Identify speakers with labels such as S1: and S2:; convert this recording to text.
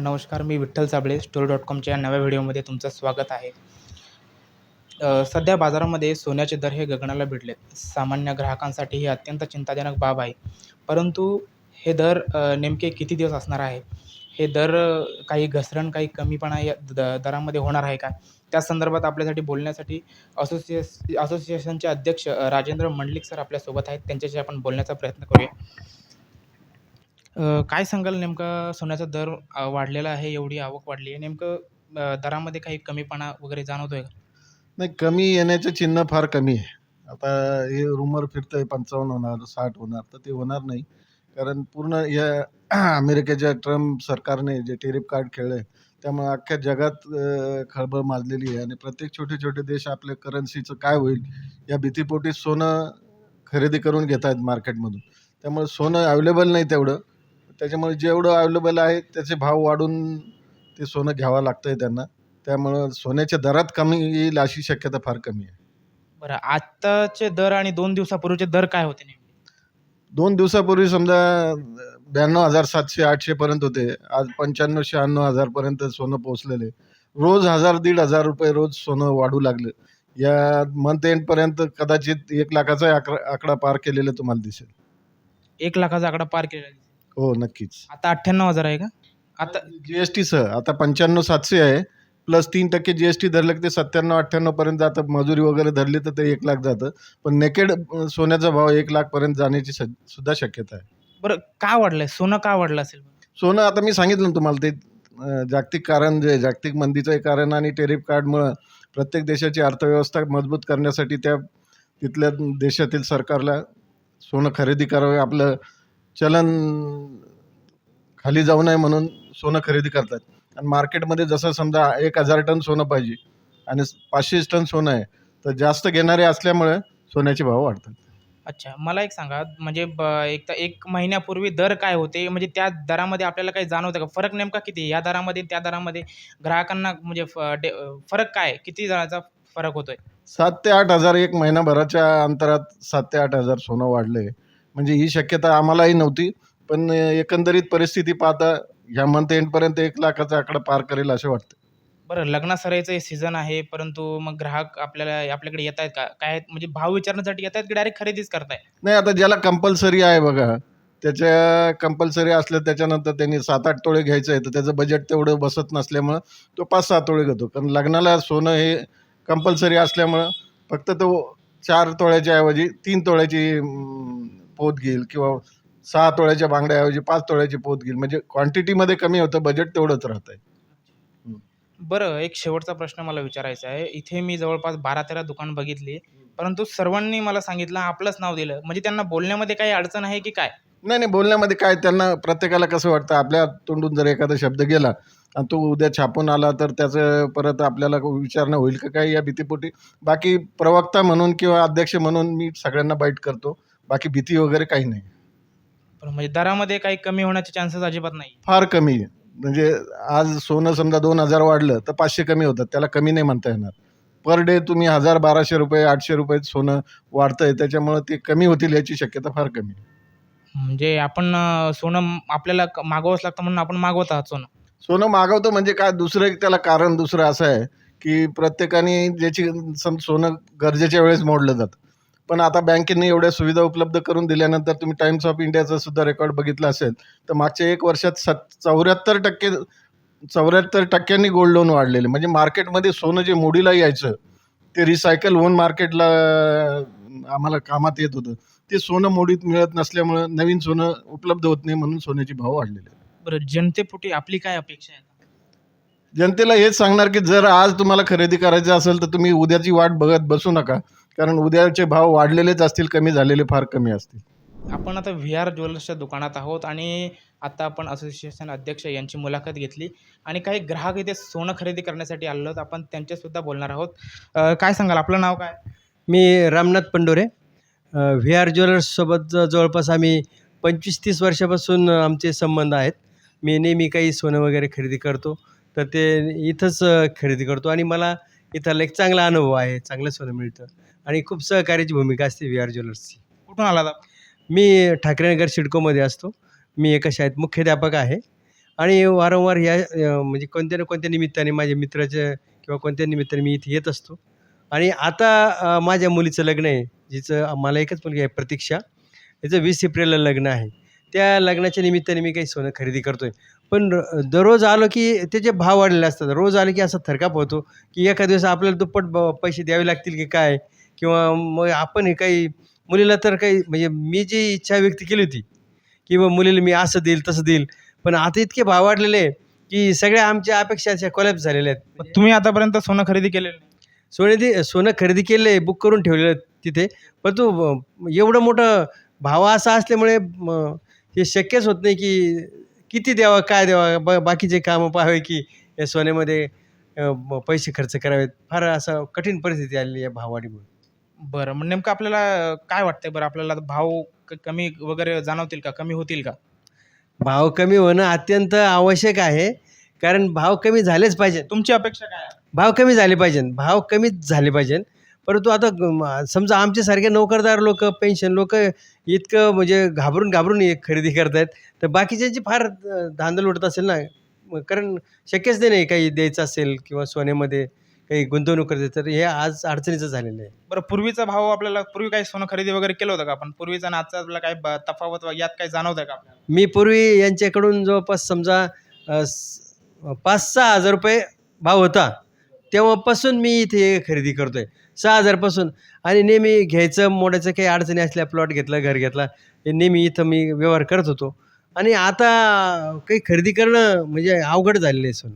S1: नमस्कार मी Vitthal Sable story dot कॉमच्या नव्या व्हिडिओमध्ये तुमचं स्वागत आहे. सध्या बाजारामध्ये सोन्याचे दर हे गगनाला भिडलेत. सामान्य ग्राहकांसाठी ही अत्यंत चिंताजनक बाब आहे. परंतु हे दर नेमके किती दिवस असणार आहे? हे दर काही घसरण काही कमीपणा या द दरामध्ये होणार आहे का? त्या संदर्भात आपल्यासाठी बोलण्यासाठी असोसिएस असोसिएशनचे अध्यक्ष राजेंद्र मंडलिक सर आपल्यासोबत आहेत. त्यांच्याशी आपण बोलण्याचा प्रयत्न करूया. काय सांगाल नेमका? सोन्याचा दर वाढलेला आहे एवढी आवक वाढली आहे. नेमकं दरामध्ये काही कमीपणा वगैरे जाणवतोय का?
S2: नाही कमी येण्याचं चिन्ह फार कमी आहे. आता हे रुमर फिरतंय पंचावन्न होणार साठ होणार तर ते होणार नाही. कारण पूर्ण या अमेरिकेच्या ट्रम्प सरकारने जे टेरिफ कार्ड खेळलं त्यामुळे अख्ख्या जगात खळबळ माजलेली आहे. आणि प्रत्येक छोटे छोटे देश आपल्या करन्सीचं काय होईल या भीतीपोटी सोनं खरेदी करून घेत आहेत मार्केटमधून त्यामुळे सोनं अवेलेबल नाही तेवढं. त्याच्यामुळे जेवढं अवेलेबल आहे त्याचे भाव वाढून ते सोनं घ्यावं लागतंय त्यांना. त्यामुळं सोन्याच्या दरात कमी येईल अशी शक्यता फार कमी आहे.
S1: बरं आत्ताचे दर आणि दोन दिवसापूर्वीचे दर काय होते नेमके?
S2: दोन दिवसापूर्वी समजा ब्याण्णव हजार सातशे आठशेपर्यंत होते. आज पंच्याण्णव शहाण्णव हजारपर्यंत सोनं पोहोचलेले रोज हजार दीड हजार रुपये रोज सोनं वाढू लागलं. या मंथ एंडपर्यंत कदाचित एक लाखाचा आकडा आकडा पार केलेला तुम्हाला दिसेल.
S1: एक लाखाचा आकडा पार केलेला आहे.
S2: हो नक्कीच.
S1: आता अठ्ठ्याण्णव हजार आहे का? आता
S2: जी एस टीसह आता पंच्याण्णव सातशे आहे प्लस तीन टक्के जी एस टी धरलं की ते सत्त्याण्णव अठ्ठ्याण्णवपर्यंत जातं. मजुरी वगैरे धरली तर ते एक लाख जातं. पण नेकेड सोन्याचा भाव एक लाखपर्यंत जाण्याची स- सुद्धा शक्यता आहे.
S1: बरं का वाढलंय? सोनं का वाढलं असेल
S2: सोनं आता मी सांगितलं ना तुम्हाला ते अं, जागतिक कारण जे जागतिक मंदीचं एक कारण आणि टेरिफ कार्डमुळं प्रत्येक देशाची अर्थव्यवस्था मजबूत करण्यासाठी त्या तिथल्या देशातील सरकारला सोनं खरेदी करावे आपलं चलन खाली जाऊ नये म्हणून सोनं खरेदी करतात. आणि मार्केटमध्ये जसं समजा एक हजार टन सोनं पाहिजे आणि पाचशे टन सोनं आहे तर जास्त घेणारे असल्यामुळे सोन्याचे भाव वाढतात.
S1: अच्छा मला एक सांगा म्हणजे ब एक तर एक महिन्यापूर्वी दर काय होते? म्हणजे त्या दरामध्ये आपल्याला काही जाणवतं का? फरक नेमका किती? या दरामध्ये त्या दरामध्ये ग्राहकांना म्हणजे फ- डे- फरक काय? किती जणांचा फरक होतोय?
S2: सात ते आठ हजार एक महिनाभराच्या अंतरात सात ते आठ हजार सोनं वाढले म्हणजे ही शक्यता आम्हालाही नव्हती. पण एकंदरीत परिस्थिती पाहता ह्या मंथ एंडपर्यंत एक लाखाचा आकडा पार करेल असे वाटते.
S1: बरं लग्नासराईचं सीझन आहे परंतु मग ग्राहक आपल्याला आपल्याकडे येत आहेत का? काय म्हणजे भाव विचारण्यासाठी येत आहेत की डायरेक्ट खरेदीच करताय
S2: नाही आता ज्याला कंपल्सरी आहे बघा त्याच्या कंपल्सरी असलं त्याच्यानंतर त्यांनी सात आठ तोळे घ्यायचं आहे तर त्याचं बजेट तेवढं बसत नसल्यामुळं तो पाच सहा तोळे घेतो. कारण लग्नाला सोनं हे कंपल्सरी असल्यामुळं फक्त तो चार तोळ्याच्या ऐवजी तीन तोळ्याची अं, पोत घेईल किंवा सहा तोळ्याच्या बांगड्याऐवजी पाच तोळ्याची पोत घेईल. म्हणजे क्वांटिटीमध्ये कमी होतं बजेट तेवढंच राहतं आहे
S1: बरं एक शेवटचा प्रश्न मला विचारायचा आहे. इथे मी जवळपास बारा तेरा दुकान बघितली परंतु सर्वांनी मला सांगितलं आपलंच नाव दिलं. म्हणजे त्यांना बोलण्यामध्ये काही अडचण आहे की काय?
S2: नाही नाही बोलण्यामध्ये काय त्यांना प्रत्येकाला कसं वाटतं आपल्या तोंडून जर एखादा शब्द गेला आणि तो उद्या छापून आला तर त्याचं परत आपल्याला विचारणं होईल का काय या भीतीपोटी? बाकी प्रवक्ता म्हणून किंवा अध्यक्ष म्हणून मी सगळ्यांना बाईट करतो. बाकी भीती वगैरे काही नाही.
S1: बरं, म्हणजे दरामध्ये काही कमी होण्याचे चान्सेस अजिबात नाही.
S2: फार कमी. आहे म्हणजे आज सोनं समजा दोन हजार वाढलं तर पाचशे कमी होतात. त्याला कमी नाही म्हणता येणार. पर डे तुम्ही हजार बाराशे रुपये आठशे रुपये सोनं वाढतंय. त्याच्यामुळं ते कमी होतील याची शक्यता फार कमी. आहे
S1: म्हणजे आपण अं, सोनं म- आपल्याला क- मागवावंच लागतं म्हणून आपण मागवत आहात सोनं.
S2: सोनं मागवतो म्हणजे काय? दुसरं एक त्याला कारण दुसरं असं आहे की प्रत्येकाने ज्याची सम सोनं गरजेच्या वेळेस मोडलं जातं. पण आता बँकेने एवढ्या सुविधा उपलब्ध करून दिल्यानंतर तुम्ही टाइम्स ऑफ इंडियाचा सुद्धा रेकॉर्ड बघितला असेल तर मागच्या एक वर्षात सत चौऱ्याहत्तर टक्के चौऱ्याहत्तर टक्क्यांनी गोल्ड लोन वाढलेले. म्हणजे मार्केटमध्ये सोनं जे मोडीला यायचं ते रिसायकल होऊन मार्केटला आम्हाला कामात येत होतं. ते सोनं मोडीत मिळत नसल्यामुळं नवीन सोनं उपलब्ध होत नाही म्हणून सोन्याचे भाव वाढलेले. आहेत.
S1: बरं जनतेपोटी आपली काय अपेक्षा आहे?
S2: जनतेला हेच सांगणार की जर आज तुम्हाला खरेदी करायचं असेल तर तुम्ही उद्याची वाट बघत बसू नका. कारण उद्याचे भाव वाढलेलेच असतील कमी झालेले फार कमी असतील.
S1: आपण आता व्ही आर ज्वेलर्सच्या दुकानात आहोत आणि आता आपण असोसिएशन अध्यक्ष यांची मुलाखत घेतली. आणि काही ग्राहक इथे सोनं खरेदी करण्यासाठी आलेलो आहोत. आपण त्यांच्यासुद्धा बोलणार आहोत. काय सांगाल? आपलं नाव काय?
S3: मी रामनाथ पंडोरे. व्ही आर ज्वेलर्ससोबत जवळपास आम्ही पंचवीस तीस वर्षापासून आमचे संबंध आहेत. मी नेहमी काही सोनं वगैरे खरेदी करतो. तर ते इथंच खरेदी करतो. आणि मला इथला एक चांगला अनुभव आहे चांगलं सोनं मिळतं. आणि खूप सहकार्याची भूमिका असते व्ही आर ज्वेलर्सची.
S1: कुठून आला
S3: मी ठाकरेनगर सिडकोमध्ये असतो. मी एका शाळेत मुख्याध्यापक आहे. आणि वारंवार ह्या म्हणजे कोणत्या ना कोणत्या निमित्ताने माझ्या मित्राच्या किंवा कोणत्या निमित्ताने मी इथे येत असतो. आणि आता माझ्या मुलीचं लग्न आहे जिचं मला एकच मुलगी आहे प्रतीक्षा. तिचं वीस एप्रिलला लग्न आहे. त्या लग्नाच्या निमित्ताने मी काही सोनं खरेदी करतो आहे पण दररोज आलो की त्याचे भाव वाढलेले असतात रोज आले की असा थरकाप होतो की एका दिवस आपल्याला दुप्पट ब- पैसे द्यावे लागतील की काय? किंवा मग आपण हे काही मुलीला तर काही म्हणजे मी जी इच्छा व्यक्त केली होती की बा मुलीला मी असं देईल तसं देईल पण आता इतके भाव वाढलेले आहे की सगळ्या आमच्या अपेक्षा अशा कोलॅप्स झालेल्या आहेत.
S1: तुम्ही आतापर्यंत सोनं खरेदी केलेलं नाही?
S3: सोने दे सोनं खरेदी केलं आहे बुक करून ठेवलेलं तिथे पण तो अं, एवढं मोठं भाव असा असल्यामुळे हे शक्यच होत नाही की किती द्यावा काय द्यावा? ब बाकीचे कामं पाहावे की या सोन्यामध्ये पैसे खर्च करावेत. फार असं कठीण परिस्थिती आलेली आहे भाववाढीमुळे.
S1: बरं मग नेमकं आपल्याला काय वाटतंय बरं? आपल्याला भाव क- कमी वगैरे जाणवतील का? कमी होतील का?
S3: भाव कमी होणं अत्यंत आवश्यक आहे. कारण भाव कमी झालेच पाहिजे
S1: तुमची अपेक्षा काय आहे?
S3: भाव कमी झाले पाहिजे भाव कमीच झाले पाहिजे परंतु आता समजा आमच्यासारखे नोकरदार लोक पेन्शन लोक इतकं म्हणजे घाबरून घाबरून हे खरेदी करतायत. तर बाकीच्यांची फार धांदल उडत असेल ना? कारण शक्यच नाही काही द्यायचं असेल किंवा सोन्यामध्ये काही गुंतवणूक करायची तर हे आज अडचणीचं झालेलं आहे.
S1: बरं पूर्वीचा भाव आपल्याला पूर्वी काही सोनं खरेदी वगैरे केलं होतं का? आपण पूर्वीचा आणि आजचा आपल्याला काही तफावत यात काही जाणवत आहे का आपल्याला?
S3: मी पूर्वी यांच्याकडून जवळपास समजा पाच सहा हजार रुपये भाव होता. तेव्हापासून मी इथे खरेदी करतोय. सहा हजारपासून आणि नेहमी घ्यायचं मोडायचं काही अडचणी असल्या प्लॉट घेतला घर घेतला हे नेहमी इथं मी व्यवहार करत होतो. आणि आता काही खरेदी करणं म्हणजे अवघड झालेलं आहे सोनं.